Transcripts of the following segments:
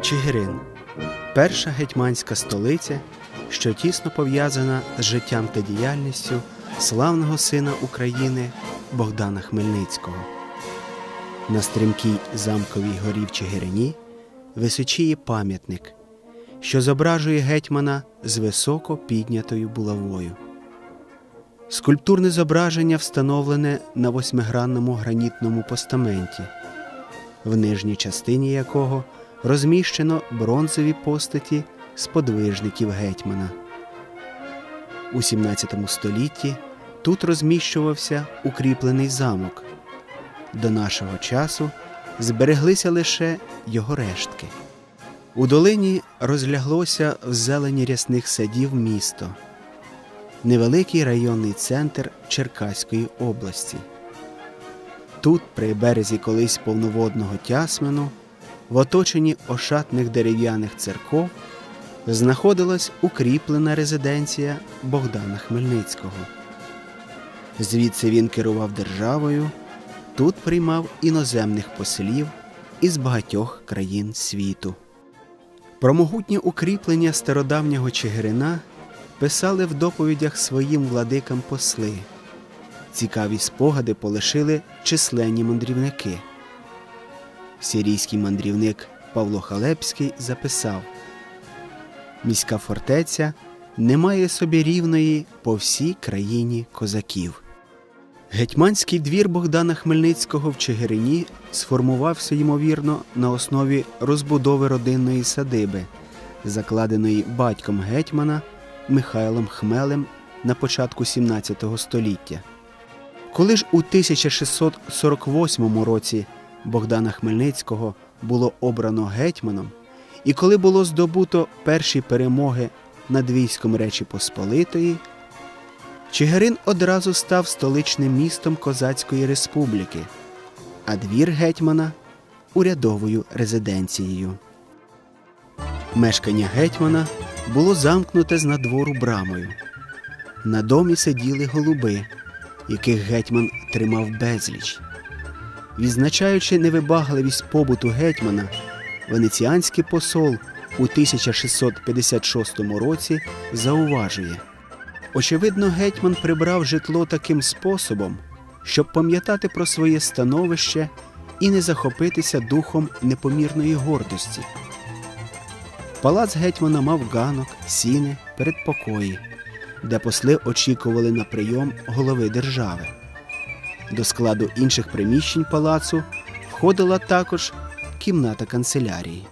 Чигирин перша гетьманська столиця, що тісно пов'язана з життям та діяльністю славного сина України Богдана Хмельницького. На стрімкій замковій горі в Чигирині височіє пам'ятник, що зображує гетьмана з високо піднятою булавою. Скульптурне зображення встановлене на восьмигранному гранітному постаменті, в нижній частині якого розміщено бронзові постаті сподвижників гетьмана. У 17 столітті тут розміщувався укріплений замок. До нашого часу збереглися лише його рештки. У долині розляглося в зелені рясних садів місто, невеликий районний центр Черкаської області. Тут, при березі колись повноводного Тясмину, в оточенні ошатних дерев'яних церков, знаходилась укріплена резиденція Богдана Хмельницького. Звідси він керував державою, тут приймав іноземних послів із багатьох країн світу. Про могутнє укріплення стародавнього Чигирина писали в доповідях своїм владикам посли. Цікаві спогади полишили численні мандрівники. Сирійський мандрівник Павло Халепський записав: Міська фортеця не має собі рівної по всій країні козаків. Гетьманський двір Богдана Хмельницького в Чигирині сформувався, ймовірно, на основі розбудови родинної садиби, закладеної батьком гетьмана Михайлом Хмелем на початку XVII століття. Коли ж у 1648 році Богдана Хмельницького було обрано гетьманом, і коли було здобуто перші перемоги над військом Речі Посполитої, Чигирин одразу став столичним містом Козацької республіки, а двір гетьмана урядовою резиденцією. Мешкання гетьмана було замкнуте з надвору брамою. На домі сиділи голуби, яких гетьман тримав безліч. Відзначаючи невибагливість побуту гетьмана, венеціанський посол у 1656 році зауважує. Очевидно, гетьман прибрав житло таким способом, щоб пам'ятати про своє становище і не захопитися духом непомірної гордості. Палац гетьмана мав ганок, сіни, передпокої, де посли очікували на прийом голови держави. До складу інших приміщень палацу входила також кімната канцелярії.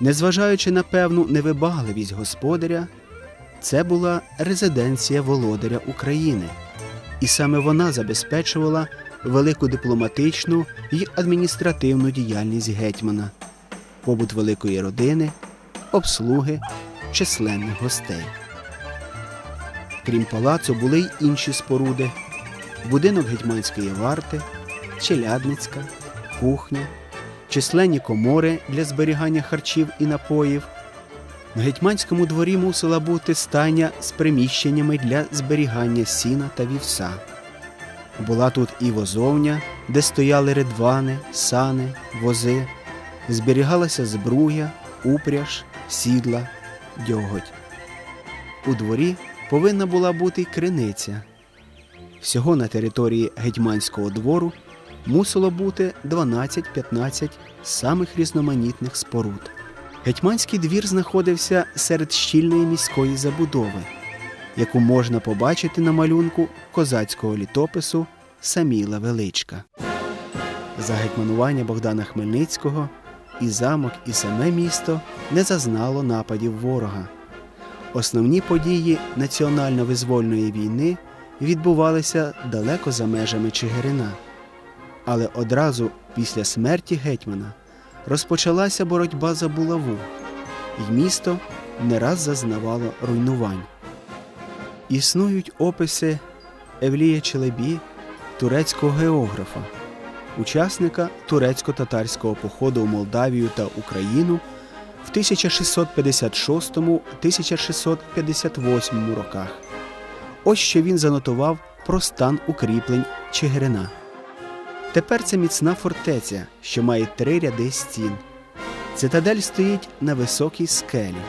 Незважаючи на певну невибагливість господаря, це була резиденція володаря України, і саме вона забезпечувала велику дипломатичну і адміністративну діяльність гетьмана, побут великої родини, обслуги численних гостей. Крім палацу, були й інші споруди: будинок гетьманської варти, челядницька, кухня, численні комори для зберігання харчів і напоїв. В гетьманському дворі мусила бути стайня з приміщеннями для зберігання сіна та вівса. Була тут і возовня, де стояли ридвани, сани, вози, зберігалася збруя, упряж, сідла, дьоготь. У дворі повинна була бути й криниця. Всього на території гетьманського двору мусило бути 12-15 самих різноманітних споруд. Гетьманський двір знаходився серед щільної міської забудови, яку можна побачити на малюнку козацького літопису Саміла Величка. За гетьманування Богдана Хмельницького і замок, і саме місто не зазнало нападів ворога. Основні події національно-визвольної війни відбувалися далеко за межами Чигирина. Але одразу після смерті гетьмана розпочалася боротьба за булаву, і місто не раз зазнавало руйнувань. Існують описи Евлія Челебі, турецького географа, учасника турецько-татарського походу в Молдавію та Україну в 1656-1658 роках. Ось що він занотував про стан укріплень Чигирина. Тепер це міцна фортеця, що має три ряди стін. Цитадель стоїть на високій скелі.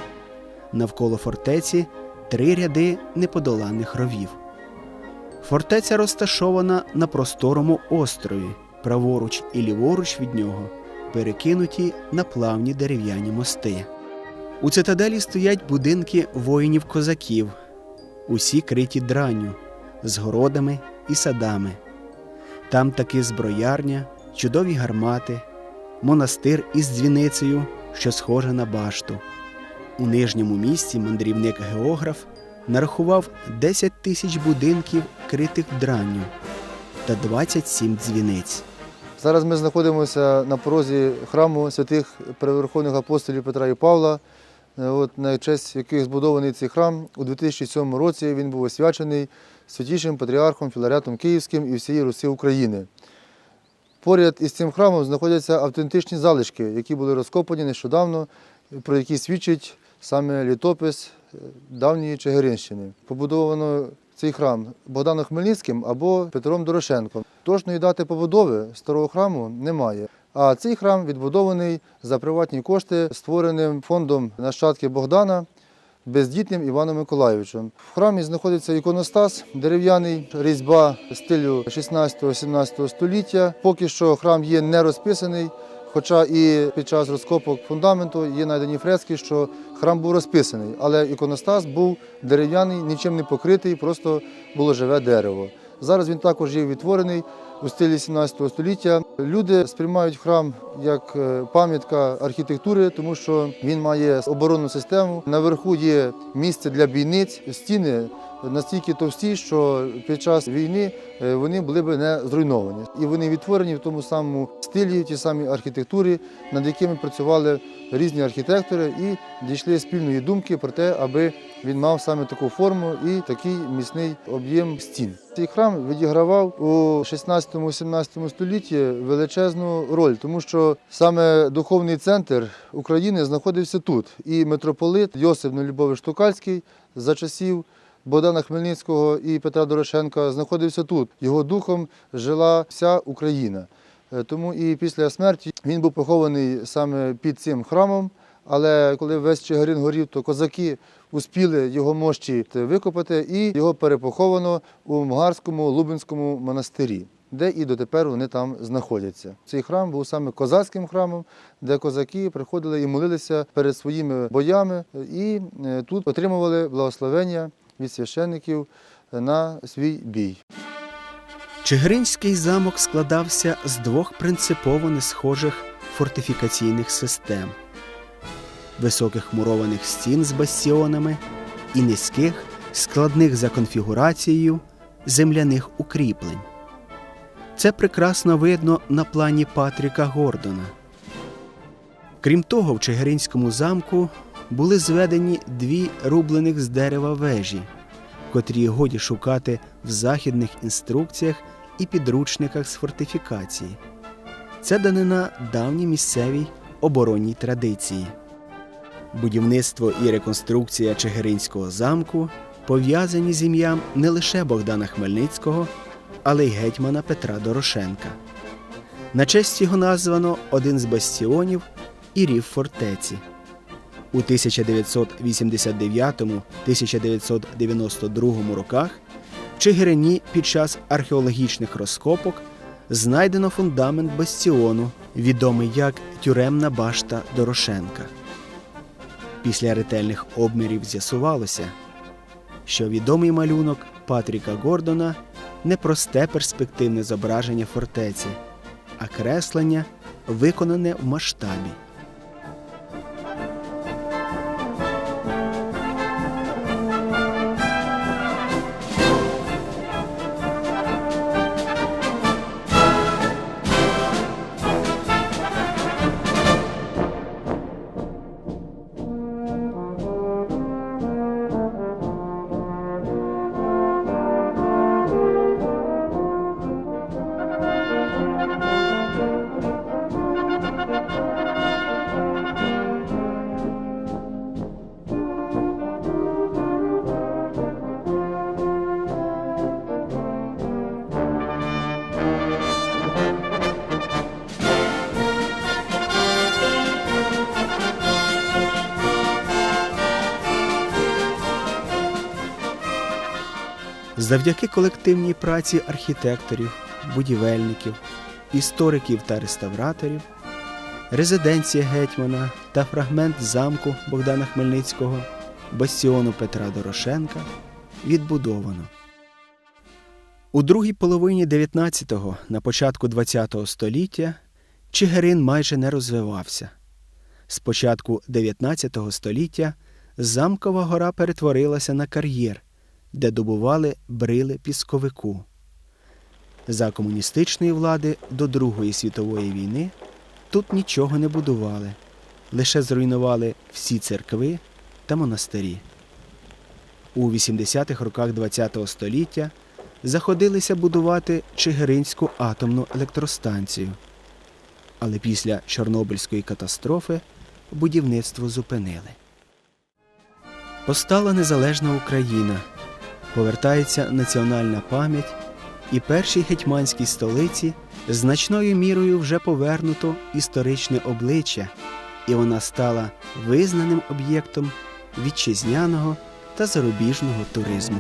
Навколо фортеці три ряди неподоланих ровів. Фортеця розташована на просторому острові, праворуч і ліворуч від нього, перекинуті на плавні дерев'яні мости. У цитаделі стоять будинки воїнів-козаків, усі криті дранню, з городами і садами. Там таки зброярня, чудові гармати, монастир із дзвіницею, що схоже на башту. У нижньому місці мандрівник-географ нарахував 10 тисяч будинків, критих дранню та 27 дзвіниць. Зараз ми знаходимося на порозі храму святих переверховних апостолів Петра і Павла, е, от, на честь яких збудований цей храм. У 2007 році він був освячений святішим патріархом Філаретом Київським і всієї Руси України. Поряд із цим храмом знаходяться автентичні залишки, які були розкопані нещодавно, про які свідчить саме літопис е, давньої Чигиринщини. Побудовано цей храм Богданом Хмельницьким або Петром Дорошенком. Точної дати побудови старого храму немає. А цей храм відбудований за приватні кошти, створеним фондом нащадки Богдана бездітним Іваном Миколайовичем. В храмі знаходиться іконостас, дерев'яний різьба стилю 16-17 століття. Поки що храм є не розписаний, хоча і під час розкопок фундаменту є знайдені фрески, що храм був розписаний, але іконостас був дерев'яний, нічим не покритий, просто було живе дерево. Зараз він також є відтворений у стилі 17 століття. Люди сприймають храм як е, пам'ятка архітектури, тому що він має оборонну систему. Наверху є місце для бійниць, стіни настільки товсті, що під час війни е, вони були б не зруйновані. І вони відтворені в тому самому стилі, в тій самій архітектурі, над якими працювали різні архітектори і дійшли спільної думки про те, аби він мав саме таку форму і такий міцний об'єм стін. Цей храм відігравав у 16-17 столітті величезну роль, тому що саме духовний центр України знаходився тут. І митрополит Йосип Нелюбович Токальський за часів Богдана Хмельницького і Петра Дорошенка знаходився тут. Його духом жила вся Україна. Е, Тому і після смерті він був похований саме під цим храмом. Але коли весь Чигирин горів, то козаки успіли його мощі викопати і його перепоховано у Мгарському Лубенському монастирі, де і дотепер вони там знаходяться. Цей храм був саме козацьким храмом, де козаки приходили і молилися перед своїми боями, і е, тут отримували благословення від священників на свій бій. Чигиринський замок складався з двох принципово несхожих фортифікаційних систем високих мурованих стін з бастіонами і низьких, складних за конфігурацією земляних укріплень. Це прекрасно видно на плані Патріка Гордона. Крім того, в Чигиринському замку були зведені дві рублених з дерева вежі, котрі годі шукати в західних інструкціях і підручниках з фортифікації. Це данина давній місцевій оборонній традиції. Будівництво і реконструкція Чигиринського замку пов'язані з ім'ям не лише Богдана Хмельницького, але й гетьмана Петра Дорошенка. На честь його названо один з бастіонів і рів фортеці. У 1989-1992 роках в Чигирині під час археологічних розкопок знайдено фундамент бастіону, відомий як тюремна башта Дорошенка. Після ретельних обмірів з'ясувалося, що відомий малюнок Патріка Гордона не просте перспективне зображення фортеці, а креслення, виконане в масштабі. Завдяки колективній праці архітекторів, будівельників, істориків та реставраторів, резиденція гетьмана та фрагмент замку Богдана Хмельницького, бастіону Петра Дорошенка відбудовано. У другій половині 19-го, на початку 20-го століття Чигирин майже не розвивався. З початку 19 століття замкова гора перетворилася на кар'єр, де добували брили пісковику. За комуністичної влади до Другої світової війни тут нічого не будували, лише зруйнували всі церкви та монастирі. У 80-х роках ХХ століття заходилися будувати Чигиринську атомну електростанцію. Але після Чорнобильської катастрофи будівництво зупинили. Постала незалежна Україна, повертається національна пам'ять, і першій гетьманській столиці значною мірою вже повернуто історичне обличчя, і вона стала визнаним об'єктом вітчизняного та зарубіжного туризму.